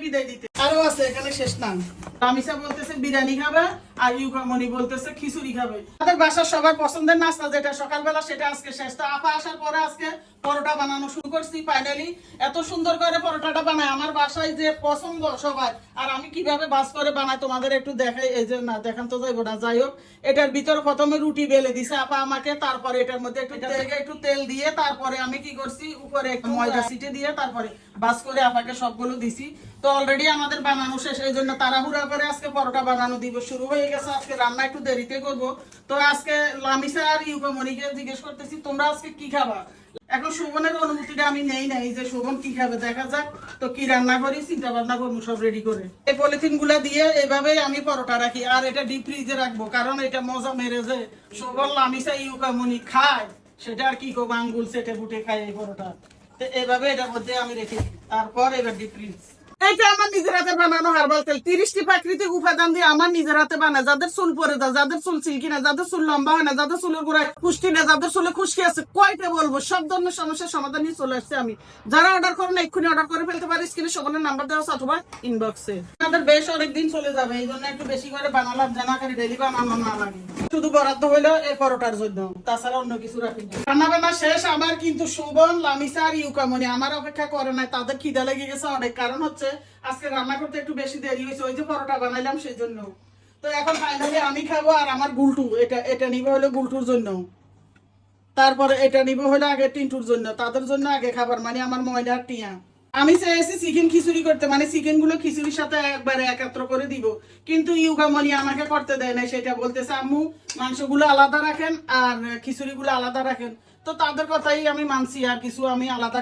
বিদায় দিতে। আরও আছে এখানে শেষ না। রামিসা বলতেছে বিরিয়ানি খাবে আর ইউকামনি বলতেছে খিচুড়ি খাবে। বাসার সবার পছন্দের নাস্তা যেটা সকালবেলা সেটা আজকে শেষ। তো আপা আসার পরে আজকে পরোটা বানানো শুরু করছি ফাইনালি এত সুন্দর করে পরোটাটা বানায় আমার বাসায় যে পছন্দ সবার। আর আমি কীভাবে বাস করে বানাই তোমাদের একটু দেখাই এই যে না দেখান তো যাইবো না। যাই হোক এটার ভিতরে প্রথমে রুটি বেলে দিছে আপা আমাকে তারপরে এটার মধ্যে একটু একটু তেল দিয়ে তারপরে আমি কি করছি উপরে একটু ময়দা ছিটে দিয়ে তারপরে বাস করে আপাকে সবগুলো দিছি। তো অলরেডি আমাদের বানানো শেষ এই জন্য তাড়াহুড়া করে আজকে পরোটা বানানো দিব শুরু হয়ে গেছে। আজকে রান্না একটু দেরিতে করব। তো আজকে লামিসা আর ইউকামণিকে জিজ্ঞেস করতেছি, তোমরা আজকে কি খাবা? এখন শোভনের অনুমতিটা আমি নেই নাই, যে শোভন কি খাবে, দেখা যাক। তো কি রান্না করি চিন্তা ভাবনা করব, সব রেডি করে। এই পলিথিনগুলা দিয়ে এভাবেই আমি পরোটা রাখি, আর এটা ডিপ ফ্রিজে রাখব, কারণ এটা মজা মেরে যে শোভন, লামিসা খায়, সেটা আর কি করব, আঙ্গুল সেটে ফুটে খায় এই পরোটা। তো এভাবে এটার মধ্যে আমি রেখে তারপর এবার ডিপ ফ্রিজ এইটা আমার নিজের হাতে বানানো হার্বাল তেল। তিরিশটি প্রাকৃতিক উপাদান দিয়ে আমার নিজের হাতে বানায়। যাদের চুল পরে যায়, যাদের চুল সিল্কি না যাদের চুল লম্বা হয় না, যাদের চুলের গোড়ায় খুশকি না যাদের চুলে খুশকি আছে, কয়টা বলব? সব ধরনের সমস্যার সমাধান নিয়ে চলে আসছে আমি। যারা অর্ডার করেন, এক্ষুনি অর্ডার করে ফেলতে পারি। স্ক্রিনে সবার নাম্বার দেওয়া আছে অথবা ইনবক্সে আমাদের বেশ অনেকদিন চলে যাবে, এই জন্য একটু বেশি করে বানালাম জানা খালি ডেলি বানানো না লাগে। শুধু বরাদ্দ হইল, এই পরোটার জন্য। তাছাড়া অন্য কিছু রাখি রান্না বান্না শেষ, আমার কিন্তু শোভন, লামিসা আর ইউকামনি আমার অপেক্ষা করে নাই। তাদের খিদা লেগে গেছে অনেক। কারণ হচ্ছে, আজকে রান্না করতে একটু বেশি দেরি হয়েছে, ওই যে পরোটা বানাইলাম সেই জন্য। তো এখন ফাইনালি আমি খাব আর আমার গুলটু, এটা এটা নিবে হলো গুলটুর জন্য। তারপরে এটা নিবে হলো আগে টিন্টুর জন্য। তাদের জন্য আগে খাবার মানে আমার ময়দার টিয়া। আমি চাইছি চিকেন খিচুড়ি করতে মানে চিকেনগুলো খিচুড়ির সাথে একবারে একাত্র করে দিব। কিন্তু ইউগামনি আমাকে করতে দেয় না সেটা বলতেছে, আম্মু, মাংসগুলো আলাদা রাখেন আর খিচুড়ি গুলো আলাদা রাখেন। তো তাদের কথাই আমি মানছি, আর কিছু আমি আলাদা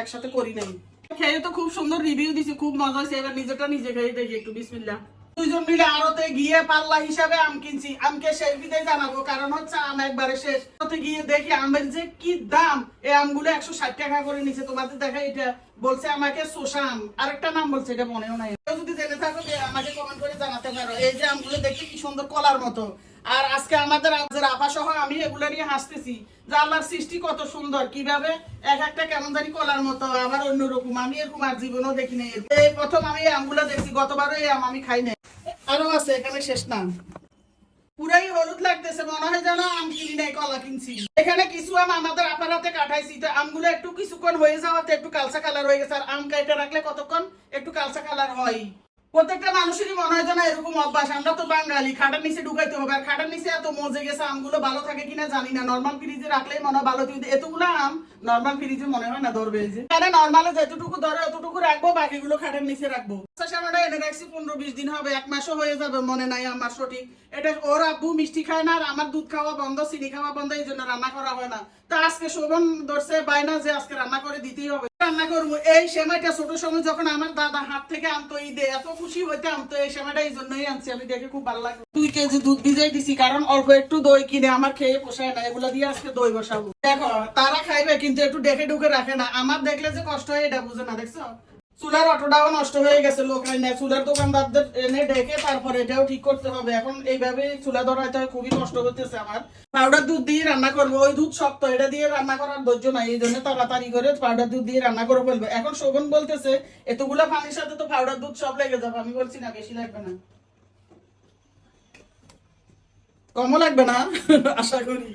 একসাথে করি নাই। খেয়ে তো খুব সুন্দর রিভিউ দিছি, খুব মজা হয়েছে, এবার নিজেটা নিজে খেয়ে দেখি, একটু বিসমিল্লা দুইজন মিলে আরতে গিয়ে পাল্লা হিসাবে আম কিনছি। আমকে বিদায় জানাব, কারণ হচ্ছে আম একবারে শেষ। আড়তে গিয়ে দেখি আমের যে কি দাম, এই আমগুলো একশো ষাট টাকা করে নিচে তোমাদের দেখা এটা বলছে আমাকে আরেকটা নাম বলছে, এটা মনেও নাই। যদি জেনে থাকো আমাকে কমেন্ট করে জানাতে পারো। এই যে আমগুলো কি সুন্দর কলার মতো। আর আজকে আমাদের আপা সহ আমি এগুলো নিয়ে হাসতেছি। যে আল্লাহর সৃষ্টি কত সুন্দর, কীভাবে এক একটা কেমন জানি কলার মতো, আবার অন্যরকম। আমি এরকম আর জীবনও দেখিনি। এই প্রথম আমি আমগুলো দেখছি, গতবারও এই আম আমি খাই নাই। আরও আছে, এখানে শেষ না। পুরাই হলুদ লাগতেছে, মনে হয় যেন আম কিনি নাই, কলা কিনছি। এখানে কিছু আম আমাদের আপার হাতে কাটাইছি, তো আমগুলো একটু কিছুক্ষণ হয়ে যাওয়াতে একটু কালচা কালার হয়ে গেছে, আর আম কাইটা রাখলে কতক্ষণ একটু কালসা কালার হয়? প্রত্যেকটা মানুষেরই মনে হয় যেন এরকম অভ্যাস। আমরা তো বাঙালি, খাটার নিচে ঢুকাইতে হবে। আর খাটার নিচে এত মজে গেছে, আমগুলো ভালো থাকে কিনা জানি না। নর্মাল ফ্রিজে রাখলেই মনে হয় ভালো, কিন্তু এতগুলো আম নর্মাল ফ্রিজে মনে হয় না ধরবে যে। তাহলে নর্মালে যেটুকু ধরে অতটুকু রাখব, বাকিগুলো খাটার নিচে রাখব। আচ্ছা আমরা এনে রাখছি, পনেরো বিশ দিন হবে, এক মাসও হয়ে যাবে, মনে নাই আমার সঠিক। এটা ওর আব্বু মিষ্টি খায় না, আর আমার দুধ খাওয়া বন্ধ, চিনি খাওয়া বন্ধ, এই জন্য রান্না করা হয় না। তা আজকে শোভন ধরছে বাইনা যে আজকে রান্না করে দিতেই হবে। রান্না করব। এই সেমাইটা ছোট সময় যখন আমার দাদা হাত থেকে আনতো ঈদে, এত খুশি হইতাম তো এই সেমাইটা এই জন্যই আনছি, আমি দেখে খুব ভালো লাগল। দুই কেজি দুধ ভিজাই দিছি, কারণ অল্প একটু দই কিনে, আমার খেয়ে পোষায় না, এগুলো দিয়ে আজকে দই বসাবো। দেখো, তারা খাইবে, কিন্তু একটু ডেকে ডুকে রাখে না। আমার দেখলে যে কষ্ট হয়, এটা বুঝে না, দেখছ? চুলার অটোটাও নষ্ট হয়ে গেছে, লোক হয় না চুলার দোকানদারদের এনে ডেকে তারপরে এটাও ঠিক করতে হবে। এখন এইভাবে চুলা ধরাইতে হয়, খুবই কষ্ট করতেছে আমার। পাউডার দুধ দিয়ে রান্না করব, ওই দুধ শক্ত, এটা দিয়ে রান্না করার ধৈর্য নাই, এই জন্য তাড়াতাড়ি করে পাউডার দুধ দিয়ে রান্না করে ফেলবে। এখন শোভন বলতেছে, এতগুলা পানির সাথে তো পাউডার দুধ সব লেগে যাবে। আমি বলছি, না, বেশি লাগবে না। কমও লাগবে না, আশা করি।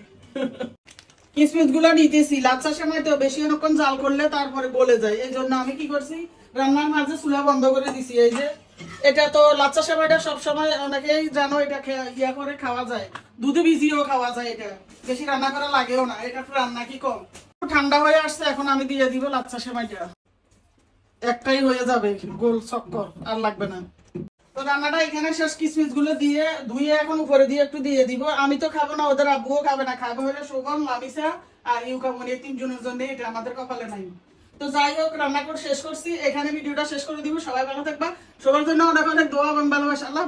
কিসমিসগুলা নিতেছি, লাচ্ছা সময় তো বেশি অনেকক্ষণ জাল করলে তারপরে গলে যায়। এই জন্য আমি কি করছি রান্নার মাঝে চুলা বন্ধ করে দিছি, এই যে এটা তো লাচ্ছা সময়টা সবসময় অনেকেই জানো, এটা ইয়া করে খাওয়া যায়। দুধে ভিজিয়েও খাওয়া যায় এটা। বেশি রান্না করা লাগেও না, এটা একটু রান্না কি কম। ঠান্ডা হয়ে আসছে, এখন আমি দিয়ে দিব লাচ্ছা সময়টা একটাই হয়ে যাবে, গোল চক্কর, আর লাগবে না। তো রান্নাটা এখানে শেষ কিসমিসগুলো দিয়ে ধুয়ে এখন উপরে দিয়ে একটু দিয়ে দিব। আমি তো খাব না, ওদের আব্বুও খাবে না। খাবে হলে শোভন লামিসা আর ইউকামনি, তিনজনের জন্য এটা আমাদের কপালে নাই। তো যাই হোক, রান্না করে শেষ করছি। এখানে ভিডিওটা শেষ করে দিব। সবাই ভালো থাকবা। সবার জন্য অনেক অনেক দোয়া এবং ভালোবাসা। আল্লাহ